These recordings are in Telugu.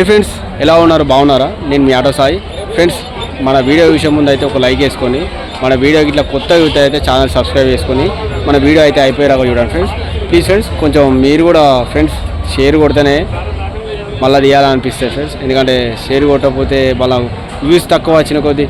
హాయ్ ఫ్రెండ్స్ ఎలా ఉన్నారు? బాగున్నారా? నేను మీ ఆటో సాయి. ఫ్రెండ్స్ మన వీడియో విషయం ముందు అయితే ఒక లైక్ వేసుకొని మన వీడియో ఇట్లా కొత్త యూత్ అయితే ఛానల్ సబ్స్క్రైబ్ చేసుకొని మన వీడియో అయితే అయిపోయేలాగా చూడండి ఫ్రెండ్స్ ప్లీజ్ ఫ్రెండ్స్ కొంచెం మీరు కూడా ఫ్రెండ్స్ షేర్ కొడితేనే మళ్ళీ తీయాలనిపిస్తుంది ఫ్రెండ్స్ ఎందుకంటే షేర్ కొట్టకపోతే మళ్ళీ వ్యూస్ తక్కువ వచ్చిన కొద్దీ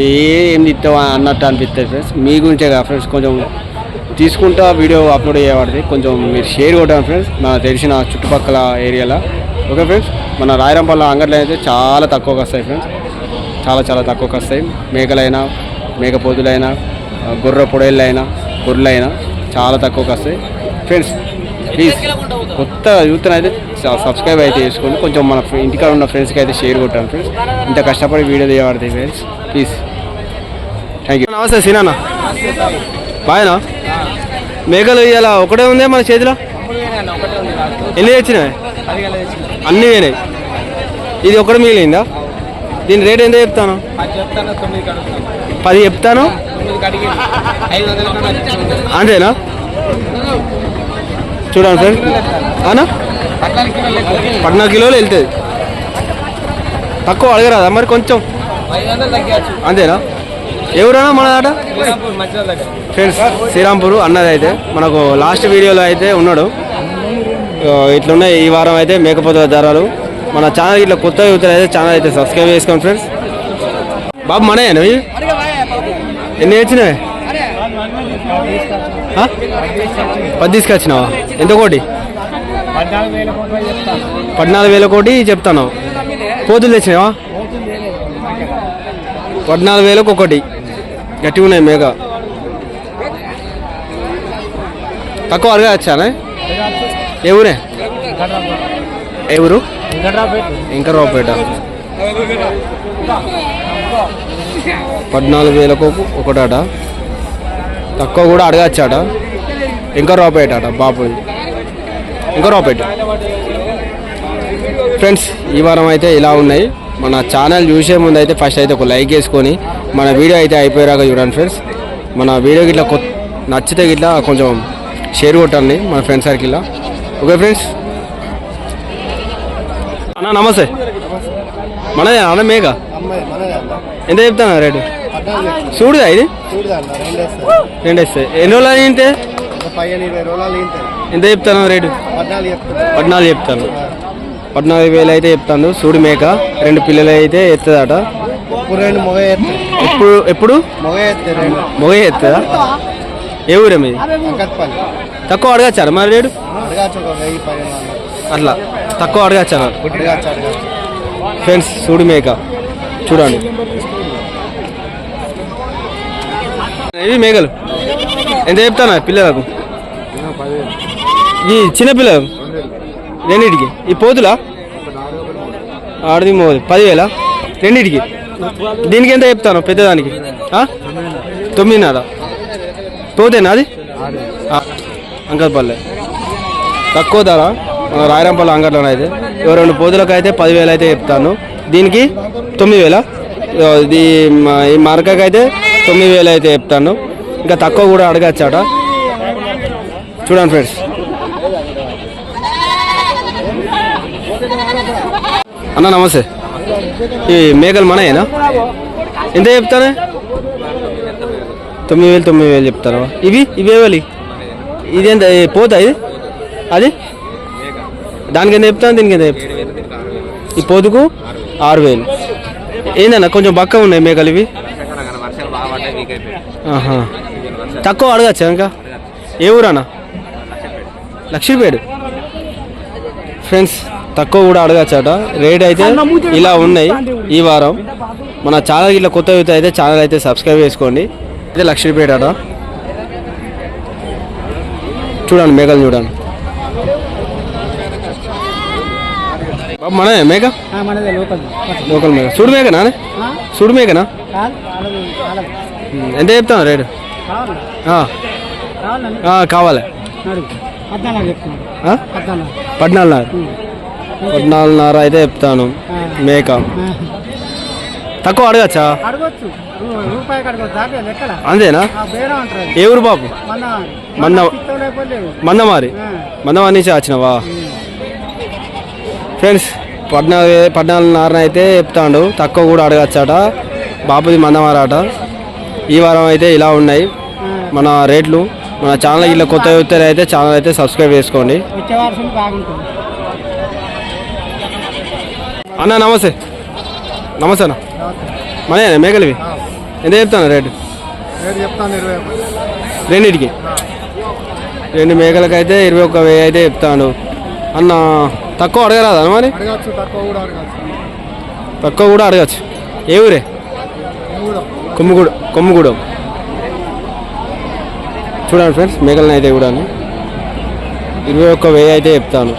ఏ ఏం తిస్తావా అన్నట్టు అనిపిస్తుంది ఫ్రెండ్స్ మీ గురించే కదా ఫ్రెండ్స్ కొంచెం తీసుకుంటా వీడియో అప్లోడ్ చేయబడింది కొంచెం మీరు షేర్ కొట్టాను ఫ్రెండ్స్ నాకు తెలిసిన చుట్టుపక్కల ఏరియాలో ఓకే ఫ్రెండ్స్ మన రాయరంపల్ల అంగట్లో అయితే చాలా తక్కువకి వస్తాయి ఫ్రెండ్స్ చాలా చాలా తక్కువకి వస్తాయి. మేకలైనా మేకపోతులైనా గొర్రె పొడేళ్ళైనా గొర్రెలైనా చాలా తక్కువకి వస్తాయి. ఫ్రెండ్స్ ప్లీజ్ కొత్త యూత్ అయితే సబ్స్క్రైబ్ అయితే చేసుకోండి. కొంచెం మన ఇంటికాడ ఉన్న ఫ్రెండ్స్కి అయితే షేర్ కొట్టాను ఫ్రెండ్స్ ఇంత కష్టపడి వీడియో తీయబడతాయి ఫ్రెండ్స్ ప్లీజ్ థ్యాంక్ యూ నమస్తే సీనా బాయనా? మేకలు ఇలా ఒకటే ఉందే మన చేతిలో? ఎన్ని తెచ్చినాయి అన్నీ పోయినాయి ఇది ఒకటి మిగిలిందా? దీని రేట్ ఎంత చెప్తాను? పది చెప్తాను. అంతేనా? చూడండి ఫ్రెండ్. అనా పద్నాలుగు కిలోలు వెళ్తుంది. తక్కువ అడగరాదా? మరి కొంచెం. అంతేనా? ఎవరన్నా మన ఆట ఫ్రెండ్స్ శ్రీరాంపూర్ అన్నది అయితే మనకు లాస్ట్ వీడియోలో అయితే ఉన్నాడు. ఇట్లున్నాయి. ఈ వారం అయితే మేకపోతుల ధరలు మన ఛానల్ ఇట్లా కొత్త యూతులు అయితే ఛానల్ అయితే సబ్స్క్రైబ్ చేసుకోండి ఫ్రెండ్స్ బాబు మనయేనా నువ్వు? ఎన్ని వచ్చినాయి పది తీసుకొచ్చినావా? ఎంత కోటి? పద్నాలుగు వేల కోటి చెప్తాను పోతులు తెచ్చినావా? పద్నాలుగు వేలకు ఒకటి. గట్టిగా ఉన్నాయి మేఘ తక్కువ అరగా వచ్చానే? ఏ ఊరే? ఏ ఊరు? ఇంకా రావుపేట పద్నాలుగు వేలకు ఒకటాట. తక్కువ కూడా అడగచ్చాట. ఇంకా రావుపేట అట బాపు ఇంకా రావుపేట ఫ్రెండ్స్ ఈ వారం అయితే ఇలా ఉన్నాయి. మన ఛానల్ చూసే ముందు అయితే ఫస్ట్ అయితే ఒక లైక్ వేసుకొని మన వీడియో అయితే అయిపోయాక చూడండి ఫ్రెండ్స్. మన వీడియోకి ఇట్లా నచ్చితే ఇట్లా కొంచెం షేర్ కొట్టండి మన ఫ్రెండ్స్ సర్కిల్లో. Okay friends. అన్న నమస్తే. మనదే అన్న మేక? ఎంత చెప్తాను రేటు? చూడుదా ఇది? రెండు వస్తాయి ఎన్ని రోజులు ఇంటాయి ఎంత చెప్తాను రేటు? పద్నాలుగు చెప్తాను. పద్నాలుగు వేలు అయితే చెప్తాను. సూడి మేక రెండు పిల్లలు అయితే ఎత్తదట. ఇప్పుడు ఎప్పుడు ఎప్పుడు? మొగ ఎత్తదా? ఏ ఊరే మీది? తక్కువ అడగచ్చారు మరి వందలు. అట్లా. తక్కువ అడగచ్చారు? అడగాచ్చు అడగాచ్చు. ఫ్రెండ్స్ సూడి మేక. చూడండి. ఇవి మేకలు. ఎంత చెప్తాను పిల్లలకు? ఈ చిన్న పిల్లలకు? రెండింటికి. ఈ పోతులా? ఆడది మోది. పదివేల. రెండింటికి. దీనికి ఎంత చెప్తాను పెద్దదానికి? తొమ్మిదిన్నర. పోతేనా అది అంకల్పల్లె తక్కువ ధర రాయరంపల్లి అంగట్లో అయితే. రెండు పోతులకు అయితే పదివేలు అయితే చెప్తాను. దీనికి తొమ్మిది వేల ఇది ఈ మరకకు అయితే తొమ్మిది వేలు అయితే చెప్తాను. ఇంకా తక్కువ కూడా అడగచ్చాట. చూడండి ఫ్రెండ్స్. అన్న నమస్తే. ఈ మేకలు మనయేనా? ఎంత చెప్తానే తొమ్మిది వేలు తొమ్మిది వేలు చెప్తారా? ఇవి? ఇవి ఏవాలి ఇది ఎంత? ఏ పోతా ఇది? అది? దానికి ఎంత చెప్తాను దీనికి ఎంత చెప్తాను ఈ పోతుకు ఆరు వేలు. ఏందన్న కొంచెం బక్క ఉన్నాయి మేకలు ఇవి. తక్కువ అడగచ్చా ఇంకా? ఏ ఊరన్నా? లక్ష్మీపేట ఫ్రెండ్స్ తక్కువ కూడా అడగచ్చట. రేట్ అయితే ఇలా ఉన్నాయి ఈ వారం. మన ఛానల్ ఇట్లా కొత్త యూత్ అయితే ఛానల్ అయితే సబ్స్క్రైబ్ చేసుకోండి. అయితే లక్ష్మీపేట చూడండి మేకలు చూడండి. బాబు మనదే మనదే లోకల్. మేక సుడు మేకనా సుడు మేకనా ఉమ్, ఎంత చెప్తాను రేటు? కావాలి? పద్నాలుగున్నర? పద్నాలుగున్నర అయితే చెప్తాను. మేక. తక్కువ అడగచ్చా? అడగొచ్చు. రూపాయికి అడగొచ్చు దాకా లెక్కల. అంతేనా? ఆ బేరం అంటారు ఏ ఊరు బాబు? మన మన్న మందమారి. మందమారి నుంచి వచ్చినవా? ఫ్రెండ్స్ పద్నాలుగు పద్నాలుగున్నర అయితే చెప్తాడు. తక్కువ కూడా అడగచ్చట. బాపుది మందమారాట. ఈ వారం అయితే ఇలా ఉన్నాయి. మన రేట్లు మన ఛానల్ ఇట్లా కొత్త వ్యక్తులు అయితే ఛానల్ అయితే సబ్స్క్రైబ్ చేసుకోండి. అన్న నమస్తే. నమస్తే అన్న. మనే మేకలివి? ఎంత చెప్తాను రేటు? రెండింటికి. రెండు మేకలకైతే ఇరవై ఒక్క వెయ్యి అయితే చెప్తాను. అన్న తక్కువ అడగరాదా మరి? అడగచ్చు తక్కువ కూడా అడగచ్చు. తక్కువ కూడా అడగచ్చు. ఏ ఊరే? కొమ్ముగూడ. కొమ్ముగూడెం చూడండి ఫ్రెండ్స్ మేకలను అయితే కూడా ఇరవై ఒక్క వెయ్యి అయితే చెప్తాను.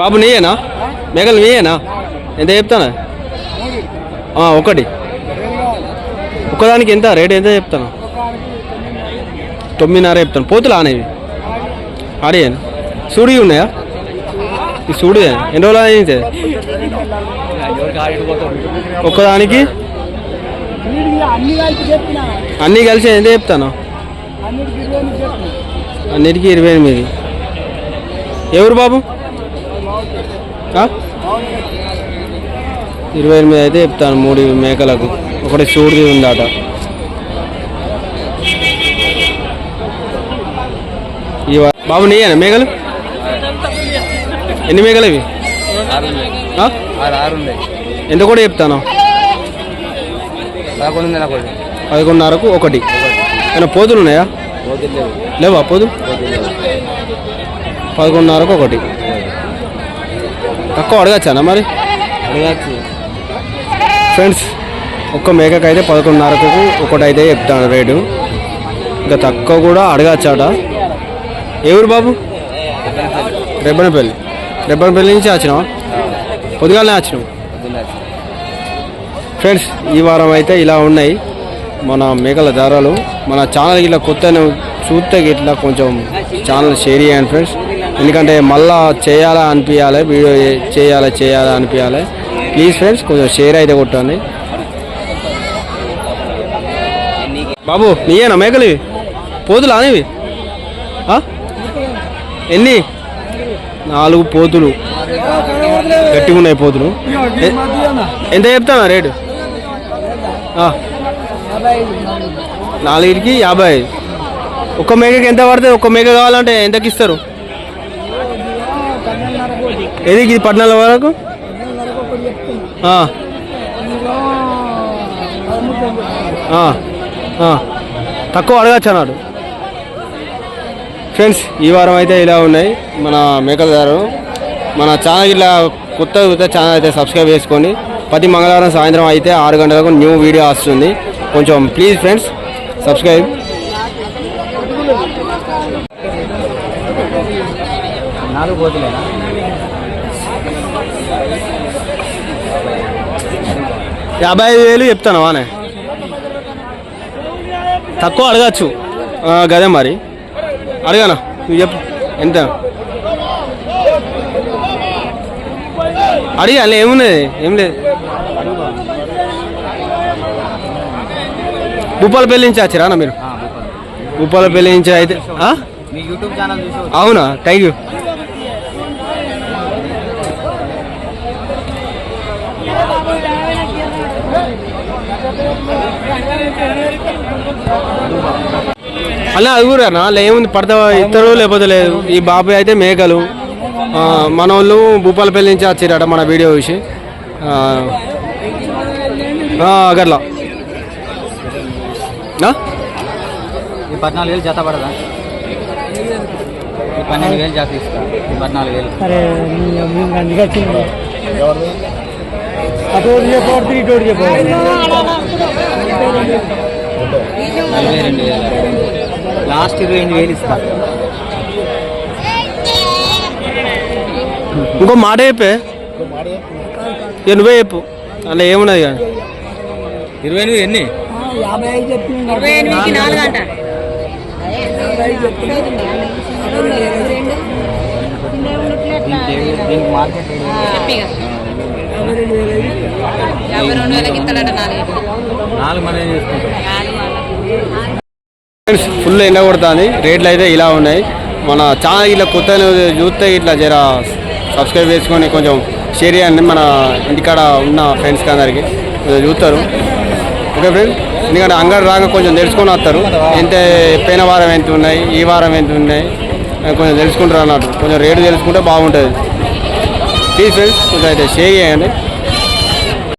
బాబు నీయేనా? మేకలు నీయేనా? ఎంత చెప్తానా? ఒకటి. ఒక్కదానికి ఎంత? రేట్ ఎంత చెప్తాను? తొమ్మిదిన్నర చెప్తాను. పోతులు ఆనేవి ఆడియన్? సూడి ఉన్నాయా? ఈ సూడి ఎన్ని రోజులు అయితే ఒక్కదానికి? అన్నీ కలిసి ఎంత చెప్తాను? ఇరవై ఎనిమిది అన్నిటికీ ఇరవై ఎనిమిది. ఎవరు బాబు? ఇరవై ఎనిమిది అయితే చెప్తాను మూడు మేకలకు. ఒకటి సూడిది ఉందట. ఈ వా- బాబు నీయేనా మేకలు? ఎన్ని మేకలు ఇవి? ఎంత కూడా చెప్తాను? పదకొండున్నరకు ఒకటి. ఏమైనా పోతులు ఉన్నాయా? లేవా. పోదు పదకొండున్నరకు ఒకటి. తక్కువ అడగచ్చానా మరి? ఫ్రెండ్స్ ఒక్క మేకకి అయితే పదకొండున్నరకు ఒకటి అయితే చెప్తాను రేటు. ఇంకా తక్కువ కూడా అడగచ్చాట. ఎవరు బాబు? రెబ్బనపల్లి. రెబ్బనపల్లి నుంచి వచ్చినావా? పొద్దుగాలనే వచ్చినావు. ఫ్రెండ్స్ ఈ వారం అయితే ఇలా ఉన్నాయి. మన మేకల ధరలు మన ఛానల్ ఇట్లా కొత్త చూస్తే ఇట్లా కొంచెం ఛానల్ షేర్ చేయండి ఫ్రెండ్స్ ఎందుకంటే మళ్ళా చేయాలా అనిపించాలి వీడియో చేయాలా చేయాలా అనిపించాలి ప్లీజ్ ఫ్రెండ్స్ కొంచెం షేర్ అయితే కొట్టండి. బాబు నీయేనా మేకలు ఇవి? పోతులు అనేవి? ఎన్ని? నాలుగు పోతులు. గట్టిగా ఉన్నాయి పోతులు. ఎంత చెప్తానా రేటు? నాలుగిటికి యాభై ఐదు. ఒక్క మేకకి ఎంత పడుతుంది ఒక్క మేక కావాలంటే ఎంతకి ఇస్తారు ఏది ఇది పద్నాలుగు వరకు. తక్కువ అడగచ్చు అన్నాడు. ఫ్రెండ్స్ ఈ వారం అయితే ఇలా ఉన్నాయి. మన మేకల ధరలు మన ఛానల్ ఇట్లా కొత్త కొత్త ఛానల్ అయితే సబ్స్క్రైబ్ చేసుకోండి. ప్రతి మంగళవారం సాయంత్రం అయితే ఆరు గంటలకు న్యూ వీడియో వస్తుంది. కొంచెం ప్లీజ్ ఫ్రెండ్స్ సబ్స్క్రైబ్. నాలుగు పోతులేనా యాభై ఐదు వేలు చెప్తాను వానే తక్కువ అడగచ్చు. గదే మరి. అడగానా? నువ్వు చెప్పు. ఎంత? అడిగి ఏమున్నది? ఏం లేదు. భూపాలపల్లి నుంచి వచ్చిరా అన్న మీరు భూపాలపల్లి నుంచి అయితే అవునా? థ్యాంక్ యూ అన్న అది కూడా అన్న ఏముంది పడత ఇద్దరు లేకపోతే లేదు ఈ బాబాయ్ అయితే మేకలు మన వాళ్ళు భూపాలపల్లి నుంచి వచ్చిరట మన వీడియో చూసి ఆ, ఆ, గట్లా పద్నాలుగు వేలు జత పడదా పన్నెండు వేలు జత ఇస్తా ఈ పద్నాలుగు వేలు అరే మేము అందుకే వచ్చింది అటు చెప్పవద్దు లాస్ట్ ఇరవై ఎనిమిది వేలు ఇస్తా. ఇంకో మాట చెప్పే. నువ్వే చెప్పు. అలా ఏమున్నది కానీ ఇరవై ఎనిమిది ఎన్ని? యాభై ఐదు చెప్పింది ఇరవై ఎనిమిదికి నాలుగు అంట. దీనికి దీనికి మార్కెట్ చెప్పిగా యాభై రెండు వేలకి ఇస్తాడట నాలుగు నాలుగు చేసుకుంటాం ఫ్రెండ్స్ ఫుల్ ఎండ కొడుతుంది. రేట్లు అయితే ఇలా ఉన్నాయి. మన ఛానల్ ఇట్లా కొత్త చూస్తే ఇట్లా జర సబ్స్క్రైబ్ చేసుకొని కొంచెం షేర్ చేయండి. మన ఇంటికాడ ఉన్న ఫ్రెండ్స్కి అందరికి. చూస్తారు. ఓకే ఫ్రెండ్ ఎందుకంటే అంగడి రాగా కొంచెం తెలుసుకొని వస్తారు. ఎంత పోయిన వారం ఎంత ఉన్నాయి ఈ వారం ఎంత ఉన్నాయి కొంచెం తెలుసుకుంటారు అన్నట్టు. కొంచెం రేటు తెలుసుకుంటే బాగుంటుంది. ప్లీజ్ ఫ్రెండ్స్ కొంచెం అయితే షేర్ చేయండి